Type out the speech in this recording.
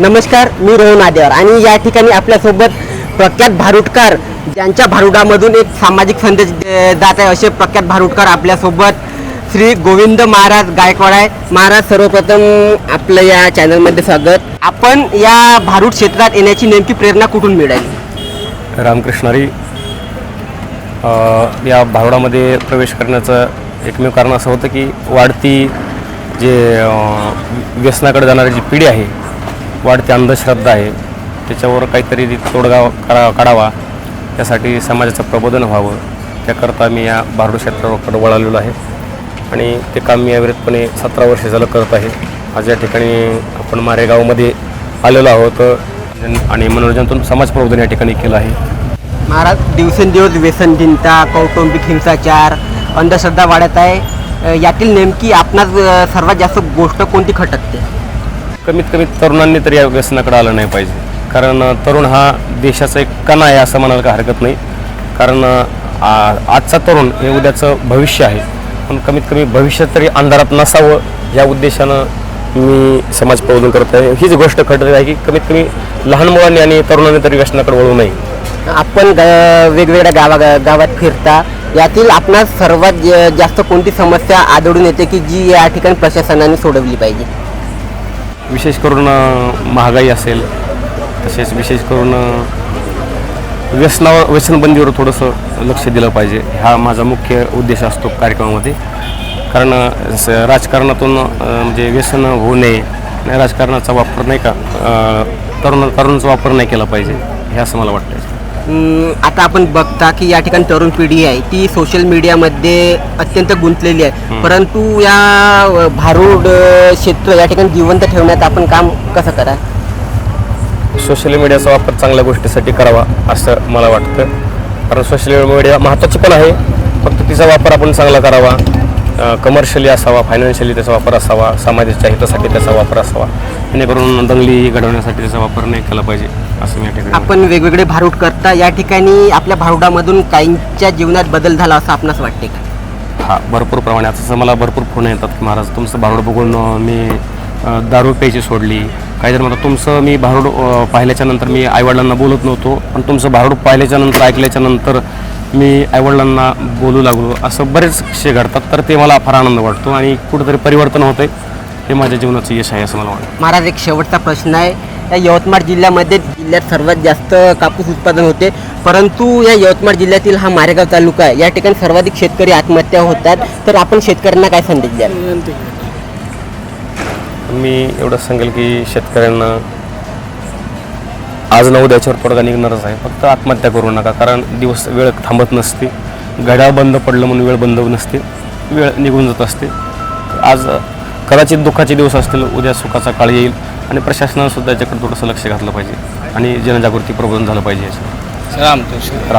नमस्कार मी रोहन आदेवर. आणि या ठिकाणी आपल्यासोबत प्रख्यात भारुडकर ज्यांच्या भारुडामधून एक सामाजिक संदेश जात आहे असे प्रख्यात भारुडकर आपल्यासोबत श्री गोविंद महाराज गायकवाड आहे. महाराज सर्वप्रथम आपलं या चॅनलमध्ये स्वागत. आपण या भारूड क्षेत्रात येण्याची नेमकी प्रेरणा कुठून मिळाली? रामकृष्णारी या भारुडामध्ये प्रवेश करण्याचं एकमेव कारण असं होतं की वाढती जे व्यसनाकडे जाणारी जी पिढी आहे वाढती अंधश्रद्धा आहे. त्याच्यावर काहीतरी तोडगा करा काढावा. त्यासाठी समाजाचं प्रबोधन व्हावं. त्याकरता मी या भारुड क्षेत्राकडे वळालेलो आहे. आणि ते काम मी अविरतपणे सतरा वर्ष झालं करत आहे. आज या ठिकाणी आपण मारेगावमध्ये आलेलो आहोत. आणि मनोरंजनातून समाज प्रबोधन या ठिकाणी केलं आहे. महाराज दिवसेंदिवस व्यसनहीनता कौटुंबिक हिंसाचार अंधश्रद्धा वाढत आहे. यातील नेमकी आपणास सर्वात जास्त गोष्ट कोणती खटकते? कमीत कमी तरुणांनी तरी या व्यसनाकडे आलं नाही पाहिजे. कारण तरुण हा देशाचा एक कणा आहे असं म्हणायला काही हरकत नाही. कारण आजचा तरुण हे उद्याचं भविष्य आहे. पण कमीत कमी भविष्य तरी अंधारात नसावं या उद्देशानं मी समाज प्रबोधन करत आहे. हीच गोष्ट खटत आहे की कमीत कमी लहान मुलांनी आणि तरुणांनी तरी व्यसनाकडे वळू नये. आपण ग- वेगवेगळ्या गावा गावात फिरता यातील आपणास सर्वात जास्त कोणती समस्या आढळून येते की जी या ठिकाणी प्रशासनाने सोडवली पाहिजे? विशेष करून महागाई असेल तसेच विशेष करून व्यसनावर व्यसनबंदीवर थोडंसं लक्ष दिलं पाहिजे. हा माझा मुख्य उद्देश असतो कार्यक्रमामध्ये. कारण स- राजकारणातून म्हणजे व्यसन होऊ नये राजकारणाचा वापर नाही का तरुण तरुणाचा वापर नाही केला पाहिजे हे असं मला वाटतं आता आपण बघता की या ठिकाणी तरुण पिढी आहे ती सोशल मीडियामध्ये अत्यंत गुंतलेली आहे. परंतु या भारूड क्षेत्र या ठिकाणी जिवंत ठेवण्यात आपण काम कसं करा सोशल मीडियाचा वापर चांगल्या गोष्टीसाठी करावा असं मला वाटतं. कारण सोशल मीडिया महत्त्वाची पण आहे फक्त तिचा वापर आपण चांगला करावा. कमर्शियली असावा फायनान्शियली त्याचा वापर असावा समाजाच्या हितासाठी त्याचा वापर असावा. जेणेकरून दंगली घडवण्यासाठी त्याचा वापर नाही केला पाहिजे असं मी या ठिकाणी आपण वेगवेगळे भारूड करता या ठिकाणी आपल्या भारुडामधून काहींच्या जीवनात बदल झाला असं आपणास वाटते का? हा भरपूर प्रमाणात. असं मला भरपूर फोन येतात की महाराज तुमचं भारूड बघून मी दारू प्यायची सोडली. काही जण म्हणतात तुमचं मी भारूड अं, पाहिल्याच्या नंतर मी आईवडिलांना बोलत नव्हतो पण तुमचं भारूड पाहिल्याच्या नंतर ऐकल्याच्या नंतर मी आईवडिलांना बोलू लागलो. असं बरेच विषय घडतात तर ते मला फार आनंद वाटतो आणि कुठंतरी परिवर्तन होतं हे माझ्या जीवनाचं यश आहे असं मला वाटतं. महाराज एक शेवटचा प्रश्न आहे. या यवतमाळ जिल्ह्यामध्ये जिल्ह्यात सर्वात जास्त कापूस उत्पादन होते. परंतु या यवतमाळ जिल्ह्यातील हा मारेगाव तालुका आहे. या ठिकाणी सर्वाधिक शेतकरी आत्महत्या होतात. तर आपण शेतकऱ्यांना काय संदेश द्याल? मी एवढं सांगेल की शेतकऱ्यांना आज नऊ उद्याच्यावर तोडगा निघणारच आहे. फक्त आत्महत्या करू नका कारण दिवस वेळ थांबत नसते. घड्याळ बंद पडलं म्हणून वेळ बंद नसते. वेळ निघून जात असते. आज कदाचित दुःखाचे दिवस असतील उद्या सुखाचा काळ येईल आणि प्रशासनानं सुद्धा याच्याकडे थोडंसं लक्ष घातलं पाहिजे आणि जनजागृती प्रबोधन झालं पाहिजे याचं रामकृष्ण